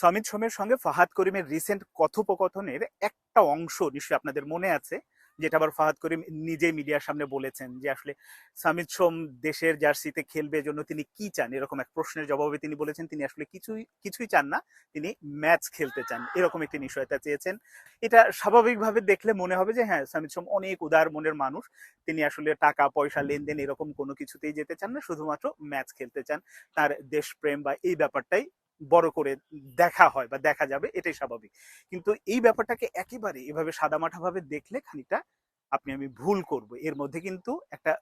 সমিত সোমের সঙ্গে ফাহাদ করিমের রিসেন্ট কথোপকথনের একটা অংশ নিশ্চয়ই আপনাদের মনে আছে, যেটা আবার ফাহাদ করিম নিজে মিডিয়ার সামনে বলেছেন যে আসলে সামিত সোম দেশের জার্সিতে খেলবে জন্য তিনি কি চান? এরকম এক প্রশ্নের জবাবে তিনি বলেছেন, তিনি আসলে কিছুই কিছুই চান না, তিনি ম্যাচ খেলতে চান। এরকম একটি নিশ্চয়তা চেয়েছেন। এটা স্বাভাবিকভাবে দেখলে মনে হবে যে হ্যাঁ সামিত সোম অনেক উদার মনের মানুষ। তিনি আসলে টাকা, পয়সা, লেনদেন এরকম কোনো কিছুতেই যেতে চান না, শুধুমাত্র ম্যাচ খেলতে চান। তার দেশপ্রেম বা এই ব্যাপারটাই বড় করে দেখা হয় বা দেখা যাবে, এটাই স্বাভাবিক। কিন্তু এই ব্যাপারটাকে একেবারে এভাবে সাদামাঠা ভাবে দেখলে খানিকটা আপনি, আমি ভুল করব। এর মধ্যে কিন্তু একটা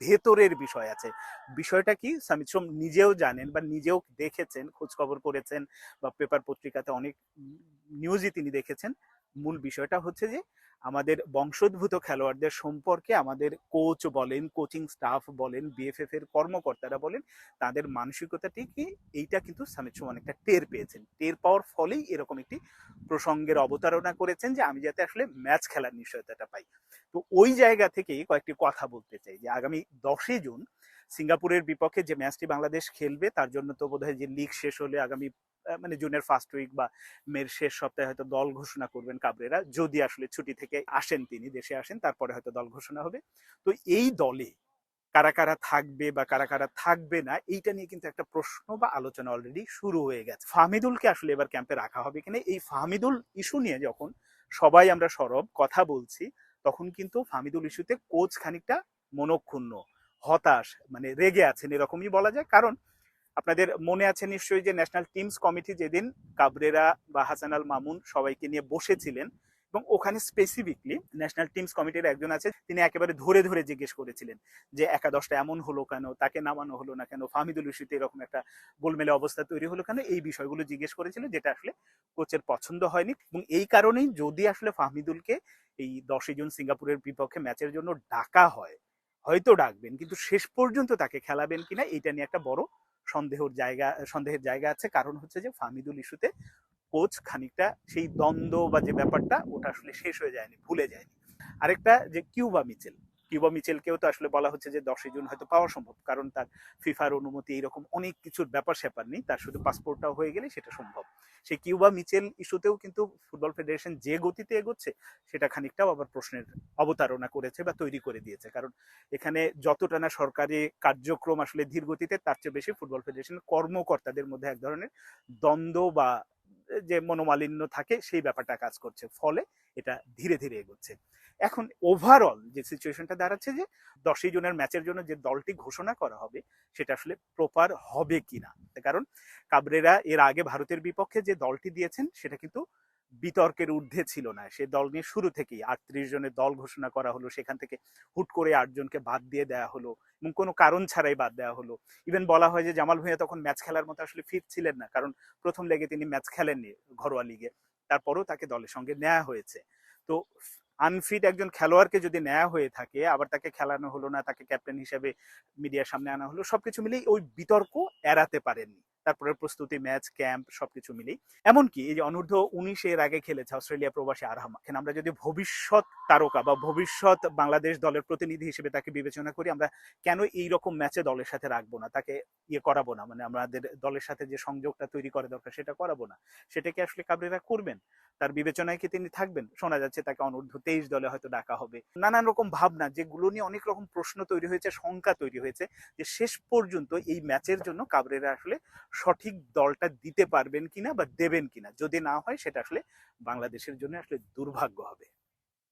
ভেতরের বিষয় আছে। বিষয়টা কি? সামিত সোম নিজেও জানেন বা নিজেও দেখেছেন, খোঁজখবর করেছেন বা পেপার পত্রিকাতে অনেক নিউজই তিনি দেখেছেন। মূল বিষয়টা হচ্ছে যে, আমাদের বংশোদ্ভূত খেলোয়াড়দের সম্পর্কে আমাদের কোচ বলেন কোচিং স্টাফ বলেন বিএফএফ এর কর্মকর্তারা বলেন, তাদের মানসিকতাটিকে এইটা কিন্তু সামিত সোম অনেকটা টের পেয়েছেন। টের পাওয়ার ফলেই এরকম একটি প্রসঙ্গের অবতারণা করেছেন যে, আমি যাতে আসলে ম্যাচ খেলার নিশ্চয়তাটা পাই। তো ওই জায়গা থেকেই কয়েকটি কথা বলতে চাই যে, আগামী দশই জুন সিঙ্গাপুরের বিপক্ষে যে ম্যাচটি বাংলাদেশ খেলবে, তার জন্য তো বোধহয় যে লিগ শেষ হলে আগামী মানে জুনের ফার্স্ট উইক বা মের শেষ সপ্তাহে হয়তো দল ঘোষণা করবেন কাবরেরা, যদি আসলে ছুটি থেকে আসেন তিনি, দেশে আসেন, তারপরে হয়তো দল ঘোষণা হবে। তো এই দলে কারা কারা থাকবে বা কারা কারা থাকবে না, এইটা নিয়ে কিন্তু একটা প্রশ্ন বা আলোচনা অলরেডি শুরু হয়ে গেছে। ফাহমিদুলকে আসলে এবার ক্যাম্পে রাখা হবে কিনা, এই ফাহমিদুল ইস্যু নিয়ে যখন সবাই আমরা সরব, কথা বলছি, তখন কিন্তু ফাহমিদুল ইস্যুতে কোচ খানিকটা মনক্ষুণ্ণ, হতাশ মানে রেগে আছেন, এরকমই বলা যায়। কারণ আপনাদের মনে আছে নিশ্চয়ই যে ন্যাশনাল টিমস কমিটি যেদিন কাবরেরা বা হাসান আল মামুন সবাইকে নিয়ে বসেছিলেন এবং ওখানে স্পেসিফিকলি ন্যাশনাল টিমস কমিটির একজন আছে, তিনি একেবারে ধরে ধরে জিজ্ঞেস করেছিলেন যে একাদশটা এমন হলো কেন, তাকে নামানো হলো না কেন, ফাহমিদুল ইস্যুতে এরকম একটা গোলমেলে অবস্থা তৈরি হলো কেন, এই বিষয়গুলো জিজ্ঞেস করেছিলেন যেটা আসলে কোচের পছন্দ হয়নি এবং এই কারণেই যদি আসলে ফাহমিদুলকে এই দশই জুন সিঙ্গাপুরের বিপক্ষে ম্যাচের জন্য ডাকা হয়, হয়তো ডাকবেন, কিন্তু শেষ পর্যন্ত তাকে খেলাবেন কিনা, এটা নিয়ে একটা বড় সন্দেহের জায়গা সন্দেহের জায়গা আছে। কারণ হচ্ছে যে ফামিদুল ইস্যুতে কোচ খানিকটা সেই দ্বন্দ্ব বা যে ব্যাপারটা, ওটা আসলে শেষ হয়ে যায়নি, ভুলে যায়নি। আরেকটা যে কিউবা মিচেল কিউবা মিচেলকেও তো আসলে বলা হচ্ছে যে দশই জুন হয়তো পাওয়া সম্ভব, কারণ তার ফিফার অনুমতি এরকম অনেক কিছুর ব্যাপার স্যাপার নেই, তার শুধু পাসপোর্টটাও হয়ে গেলে সেটা সম্ভব। সেই কিউবা মিচেল ইস্যুতেও কিন্তু ফুটবল ফেডারেশন যে গতিতে এগোচ্ছে, সেটা খানিকটাও আবার প্রশ্নের অবতারণা করেছে বা তৈরি করে দিয়েছে, কারণ এখানে যতটা না সরকারি কার্যক্রম আসলে ধীর গতিতে, তার চেয়ে বেশি ফুটবল ফেডারেশনের কর্মকর্তাদের মধ্যে এক ধরনের দ্বন্দ্ব বা যে মনোমালিন্য থাকে, সেই ব্যাপারটা কাজ করছে। ফলে এটা ধীরে ধীরে এগোচ্ছে। এখন ওভারঅল যে সিচুয়েশনটা দাঁড়াচ্ছে যে, দশই জনের ম্যাচের জন্য যে দলটি ঘোষণা করা হবে, সেটা আসলে প্রপার হবে কিনা? কারণ কাবরেরা এর আগে ভারতের বিপক্ষে যে দলটি দিয়েছেন, সেটা কিন্তু বিতর্কের ঊর্ধ্বে ছিল না। সে দল নিয়ে শুরু থেকেই আটত্রিশ জনের দল ঘোষণা করা হলো, সেখান থেকে হুট করে আটজনকে বাদ দিয়ে দেওয়া হলো এবং কোনো কারণ ছাড়াই বাদ দেওয়া হলো। ইভেন বলা হয় যে জামাল ভুঁইয়া তখন ম্যাচ খেলার মতো আসলে ফিট ছিলেন না, কারণ প্রথম লেগে তিনি ম্যাচ খেলেননি ঘরোয়া লিগে তারপরও তাকে দলের সঙ্গে নেওয়া হয়েছে। তো আনফিট একজন খেলোয়াড়কে যদি নেওয়া হয়ে থাকে, আবার তাকে খেলানো হলো না, তাকে ক্যাপ্টেন হিসেবে মিডিয়ার সামনে আনা হলো, সবকিছু মিলেই ওই বিতর্ক এড়াতে পারেননি। তারপরে প্রস্তুতি, ম্যাচ, ক্যাম্প সবকিছু মিলেই। এমনকি এই যে অনূর্ধ্ব উনিশ এর আগে খেলেছে অস্ট্রেলিয়া প্রবাসী আরহাম। এখানে আমরা যদি ভবিষ্যৎ তারকা বা ভবিষ্যৎ বাংলাদেশ দলের প্রতিনিধি হিসেবে তাকে বিবেচনা করি, আমরা কেন এই রকম ম্যাচে দলের সাথে রাখব না? তাকে ইয়ে করাবো না? মানে আমাদের দলের সাথে যে সংযোগটা তৈরি করা দরকার, সেটা করাবো না? সেটাকে আসলে কাবরেরা করবেন? তার বিবেচনায় কি তিনি থাকবেন? শোনা যাচ্ছে তাকে অনূর্ধ্ব তেইশ দলে হয়তো ডাকা হবে। নানান রকম ভাবনা, যেগুলো নিয়ে অনেক রকম প্রশ্ন তৈরি হয়েছে, শঙ্কা তৈরি হয়েছে যে শেষ পর্যন্ত এই ম্যাচের জন্য কাবরেরা আসলে সঠিক দলটা দিতে পারবেন কিনা বা দেবেন কিনা, যদি না হয় সেটা আসলে বাংলাদেশের জন্য আসলে দুর্ভাগ্য হবে।